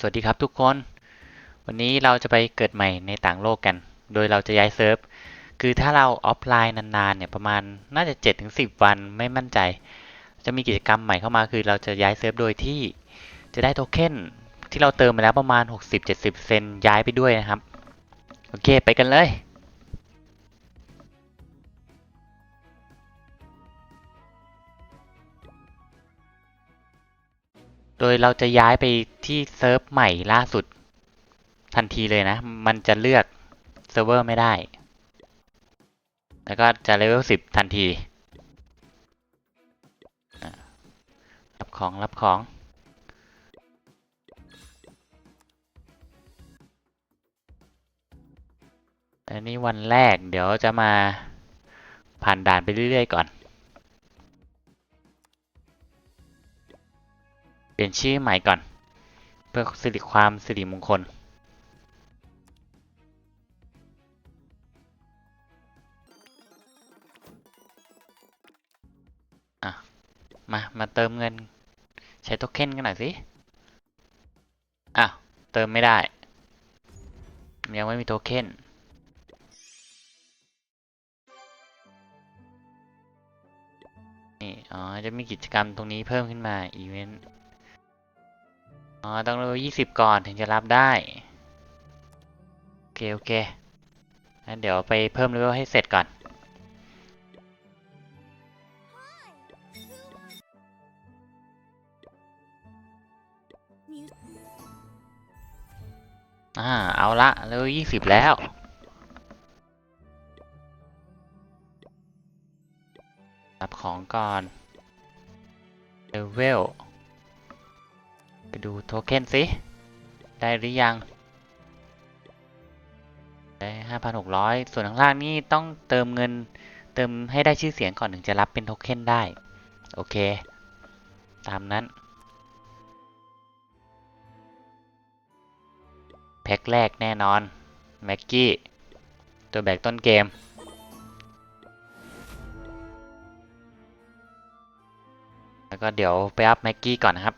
สวัสดีครับทุกคน วันนี้เราจะไปเกิดใหม่ในต่างโลกกัน โดยเราจะย้ายเซิร์ฟ คือถ้าเราออฟไลน์นานๆเนี่ยประมาณน่าจะ 7-10 วันไม่มั่นใจ จะมีกิจกรรมใหม่เข้ามาคือเราจะย้ายเซิร์ฟโดยที่จะได้โทเค็นที่เราเติมมาแล้วประมาณ 60-70%ย้ายไปด้วยนะครับ โอเคไปกันเลย โดยเราจะย้ายไปที่เซิร์ฟใหม่ล่าสุด ทันทีเลยนะ มันจะเลือกเซิร์ฟเวอร์ไม่ได้ แล้วก็จะเลเวล10 ทันที รับของ รับของอันนี้วันแรกเดี๋ยวจะมาผ่านด่านไปเรื่อยๆก่อน ปลี่ยนชื่อใหม่ก่อน เพื่อสิริความสิริมงคล อะ มา มาเติมเงิน ใช้โทเค็นกันหน่อยสิ อ้าว เติมไม่ได้ ยังไม่มีโทเค็นนี่ อ๋อ จะมีกิจกรรมตรงนี้เพิ่มขึ้นมา อีเวนต์ อ๋อ ต้องเลเวลยี่สิบก่อนถึงจะรับได้ โอเค โอเคงั้นเดี๋ยวไปเพิ่มเลเวลให้เสร็จก่อน อ่า เอาละเลเวลยี่สิบแล้วรับของก่อนเลเวล ดูโทเค็นสิ ได้หรือยัง ได้ห้าพันหกร้อยส่วนข้างล่างนี่ต้องเติมเงินเติมให้ได้ชื่อเสียงก่อนถึงจะรับเป็นโทเค็นได้ โอเค ตามนั้น แพ็คแรกแน่นอน แม็กกี้ ตัวแบกต้นเกมแล้วก็เดี๋ยวไปอัพแม็กกี้ก่อนนะครับ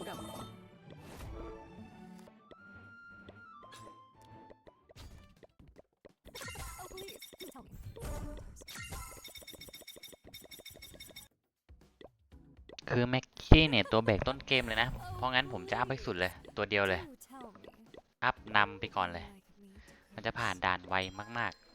Oh, please, do tell me. คือแม็กกี้เนี่ยตัวแบกต้นเกมเลยนะ เพราะงั้นผมจะอัพให้สุดเลย ตัวเดียวเลย Do tell me. อัพนำไปก่อนเลย Like me. มันจะผ่านด่านไวมากๆ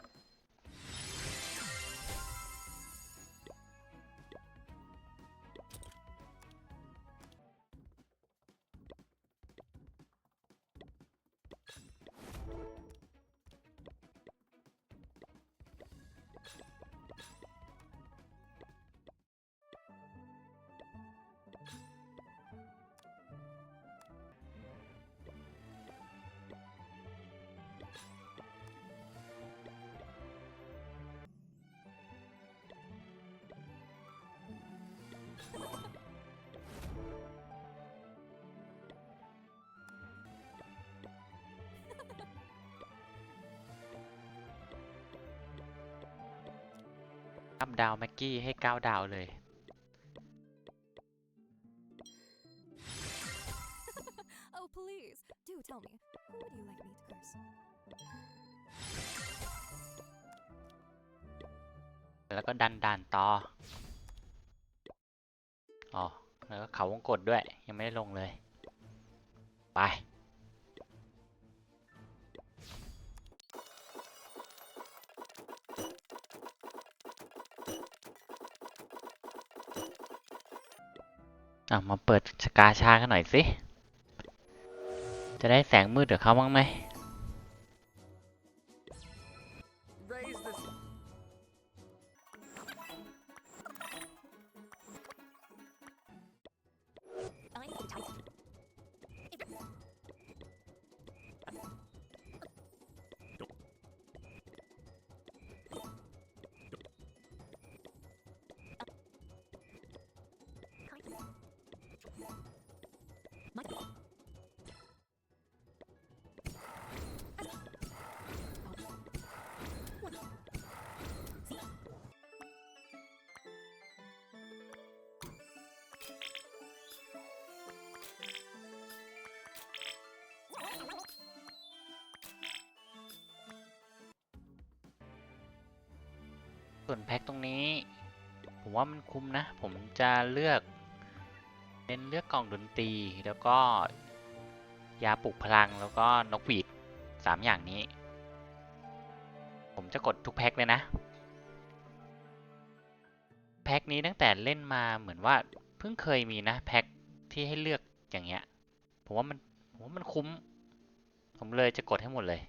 อัพดาวแม็กกี้ให้9ดาวเลย Oh, please, do tell me. Who would you like me to curse? แล้วก็ดันด่านต่อ อ๋อ แล้วก็เขาวงกดด้วย ยังไม่ได้ลงเลย ไป อะมาเปิดกาชากันหน่อยสิ จะได้แสงมืดกับเขาบ้างไหม ส่วนแพ็คตรงนี้ ผมว่ามันคุ้มนะ ผมจะเลือก เน้นเลือกกล่องดนตรีแล้วก็ยาปลุกพลังแล้วก็นกหวีดสามอย่างนี้ ผมจะกดทุกแพ็คเลยนะ แพ็คนี้ตั้งแต่เล่นมาเหมือนว่า พิ่งเคยมีนะแพ็คที่ให้เลือกอย่างเงี้ย ผมว่ามันผมว่ามันคุ้ม ผมเลยจะกดให้หมดเลย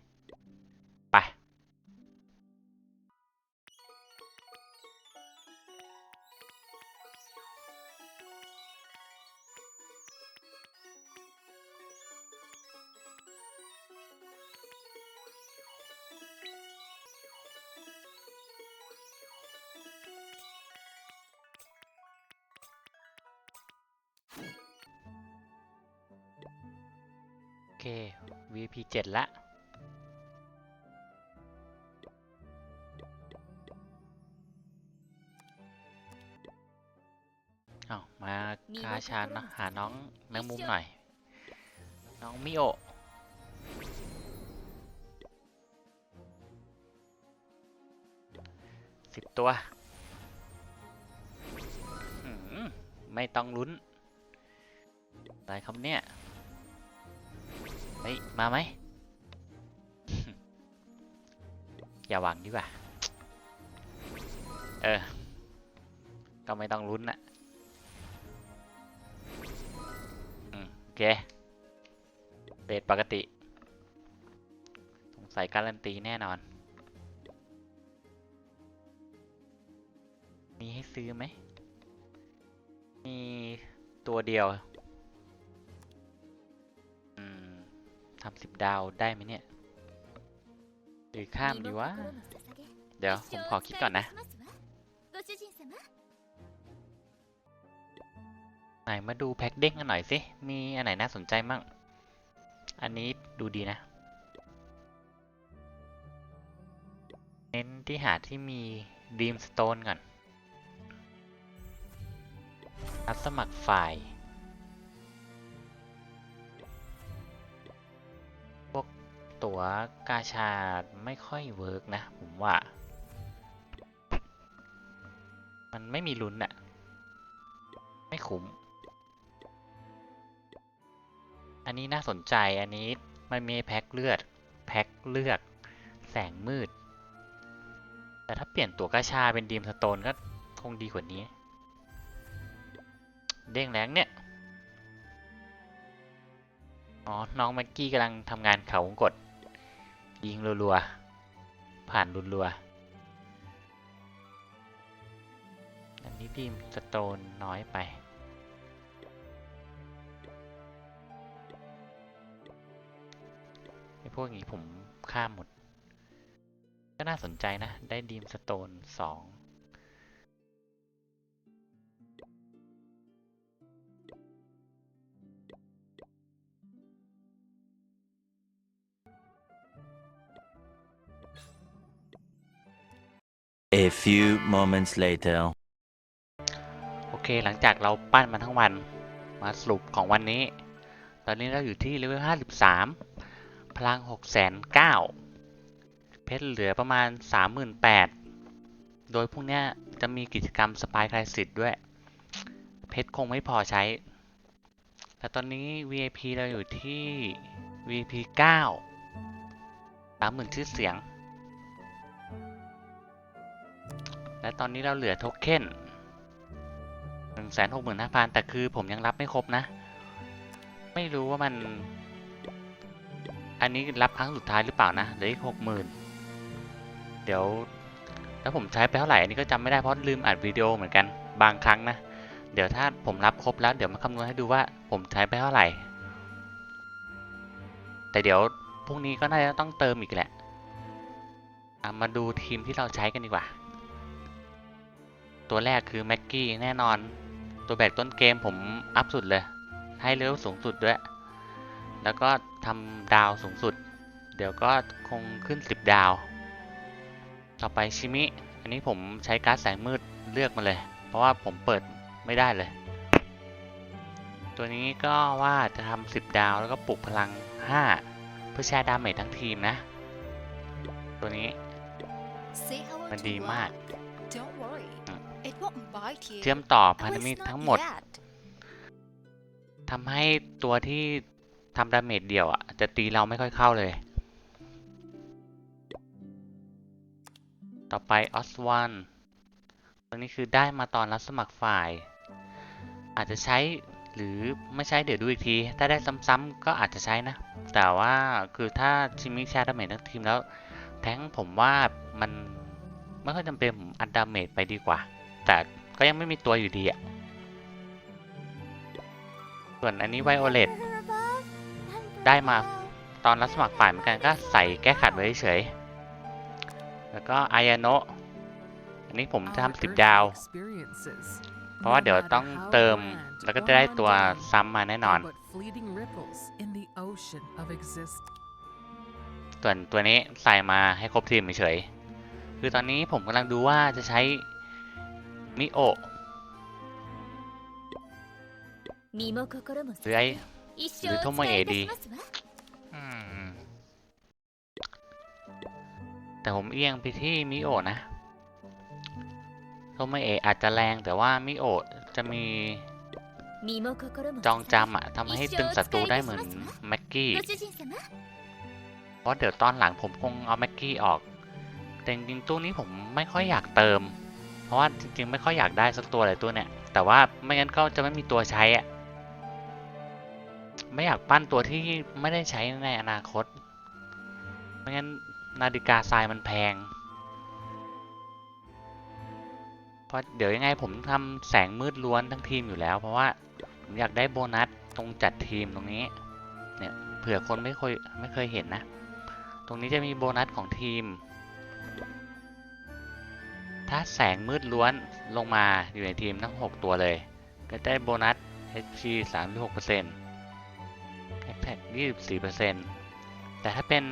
โอเค VP 7 ละเอามากาชานะหาน้องแมงมุมหน่อย น้องมิโอะสิบตัวหืมไม่ต้องลุ้นอะไรครับเนี่ย เฮ้ย มาไหม อย่าหวังดีกว่า เออ ก็ไม่ต้องลุ้นนะอืมโอเคเบสปกติ สงสัยการันตีแน่นอน มีให้ซื้อไหม มีตัวเดียว ทำสิบดาวได้ไหมเนี่ย หรือข้ามดีวะ เดี๋ยว ผมขอคิดก่อนนะ ไหนมาดูแพ็กเด้งกันหน่อยสิ มีอันไหนน่าสนใจมั่ง อันนี้ดูดีนะ เน้นที่หาที่มีดีมสโตนก่อนรับสมัครฝ่าย ตั๋วกาชาดไม่ค่อยเวิร์กนะ ผมว่า มันไม่มีลุ้นอะไม่คุ้ม อันนี้น่าสนใจอันนี้มันมีแพ็คเลือด แพ็คเลือกแสงมืด แต่ถ้าเปลี่ยนตัวกระชาเป็นดีมสโตนก็คงดีกว่านี้ เด้งแรงเนี่ยอ๋อ น้องแม็กกี้กำลังทำงานเขาวงกด ยิงรัวๆ ผ่านรัวๆ อันนี้ดีมสโตนน้อยไป ไอ้พวกนี้ผมข้ามหมด ก็น่าสนใจนะ ได้ดีมสโตนสอง A few moments later. โอเคหลังจากเราปั้นมาทั้งวัน มาสรุปของวันนี้ ตอนนี้เราอยู่ที่เลเวล 53 พลัง6,900เพชรเหลือประมาณ 38,000 โดยพวกเนี้ยจะมีกิจกรรมสปายคลายสิทธิ์ด้วย เพชรคงไม่พอใช้ แต่ตอนนี้ VIP เราอยู่ที่ VIP 9 30,000 ชื่อเสียง และตอนนี้เราเหลือโทเค็นหนึ่งแสนหกหมื่นห้าพันแต่คือผมยังรับไม่ครบนะ ไม่รู้ว่ามัน อันนี้รับครั้งสุดท้ายหรือเปล่านะเหลืออีกหกหมื่นเดี๋ยวแล้วผมใช้ไปเท่าไหร่อันนี้ก็จำไม่ได้เพราะลืมอัดวิดีโอเหมือนกันบางครั้งนะ เดี๋ยวถ้าผมรับครบแล้วเดี๋ยวมาคำนวณให้ดูว่าผมใช้ไปเท่าไหร่ แต่เดี๋ยวพรุ่งนี้ก็น่าจะต้องเติมอีกแหละอะมาดูทีมที่เราใช้กันดีกว่า ตัวแรกคือแม็กกี้แน่นอน ตัวแบกต้นเกมผมอัพสุดเลย ให้เลเวลสูงสุดด้วย แล้วก็ทำดาวสูงสุด เดี๋ยวก็คงขึ้น 10 ดาว ต่อไปชิมิ อันนี้ผมใช้การ์ดแสงมืดเลือกมาเลย เพราะว่าผมเปิดไม่ได้เลย ตัวนี้ก็ว่าจะทำสิบดาวแล้วก็ปลุกพลังห้าเพื่อแชร์ดาเมจทั้งทีมนะ ตัวนี้มันดีมาก Don't worry. อืม It won't bite you. เชื่อมต่อ At พันธมิตร least not ทั้งหมด yet. ทำให้ตัวที่ทำดาเมจเดียวอะ จะตีเราไม่ค่อยเข้าเลย ต่อไปออสวันตัวนี้คือได้มาตอนรับสมัครฝ่าย อาจจะใช้หรือไม่ใช้เดี๋ยวดูอีกที ถ้าได้ซ้ำๆก็อาจจะใช้นะ แต่ว่าคือถ้าชิมิแชร์ดาเมจทั้งทีมแล้ว แท้งผมว่ามัน ไม่ค่อยจำเป็นผมอัดดาเมจไปดีกว่า แต่ก็ยังไม่มีตัวอยู่ดีอะส่วนอันนี้ไวโอเลตได้มาตอนรับสมัครฝ่ายเหมือนกันก็ใส่แก้ขัดไว้เฉย แล้วก็อายาโนะอันนี้ผมจะทำสิบดาว เพราะว่าเดี๋ยวต้องเติมแล้วก็จะได้ตัวซ้ำมาแน่นอน ส่วนตัวนี้ใส่มาให้ครบทีมเฉย คือตอนนี้ผมกำลังดูว่าจะใช้มิโอหรือไอหรือทโมเอดี แต่ผมเอียงไปที่มิโอนะทโมเออาจจะแรงแต่ว่ามิโอจะมีจองจำอะทำให้ตึงศัตรูได้เหมือนแม็กกี้ เพราะเดี๋ยวตอนหลังผมคงเอาแม็กกี้ออก แต่จริงๆตู้นี้ผมไม่ค่อยอยากเติม เพราะว่าจริงๆไม่ค่อยอยากได้สักตัวเลยตัวเนี้ยแต่ว่าไม่งั้นก็จะไม่มีตัวใช้อะไม่อยากปั้นตัวที่ไม่ได้ใช้ในอนาคต ไม่งั้นนาฬิกาทรายมันแพง เพราะเดี๋ยวยังไงผมทำแสงมืดล้วนทั้งทีมอยู่แล้ว เพราะว่าผมอยากได้โบนัสตรงจัดทีมตรงนี้ เนี่ยเผื่อคนไม่เคยไม่เคยเห็นนะ ตรงนี้จะมีโบนัสของทีม ถ้าแสงมืดล้วนลงมาอยู่ในทีมทั้ง 6 ตัวเลย ก็ได้โบนัส HP 36%แพ็คแพ็ค24แต่ถ้าเป็น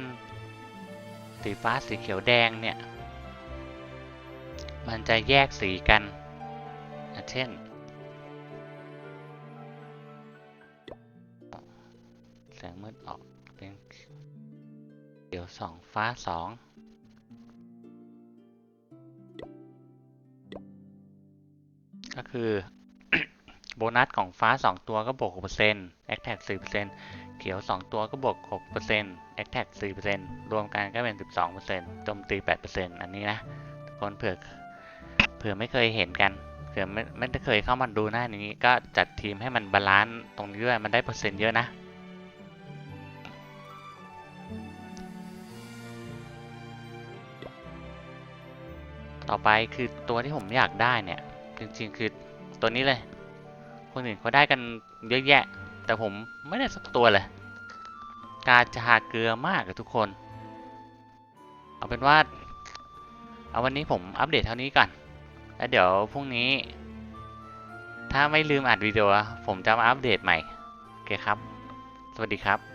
สีฟ้าสีเขียวแดงเนี่ย มันจะแยกสีกันเช่น แสงมืดออกเป็นเขียว 2 ฟ้า 2 ก็คือโบนัสของฟ้า 2 ตัวก็บวก6% a t t a c 4%เขียว 2 ตัวก็บวก6% a t t a c 4%รวมกันก็เป็น 12%โจมตี 8%อันนี้นะทุกคนเผื่อเผื่อไม่เคยเห็นกันเผื่อไม่ไม่ได้เคยเข้ามาดูหน้านี้ก็จัดทีมให้มันบาลานซ์ตรงนี้ด้วยมันได้เปอร์เซ็นต์เยอะนะต่อไปคือตัวที่ผมอยากได้เนี่ย จริงๆ คือตัวนี้เลย คนอื่นเขาได้กันเยอะแยะ แต่ผมไม่ได้สักตัวเลย กาจะหาเกลือมากกับทุกคน เอาเป็นว่า เอาวันนี้ผมอัปเดตเท่านี้ก่อน แล้วเดี๋ยวพรุ่งนี้ ถ้าไม่ลืมอัดวิดีโอผมจะมาอัปเดตใหม่ โอเคครับ สวัสดีครับ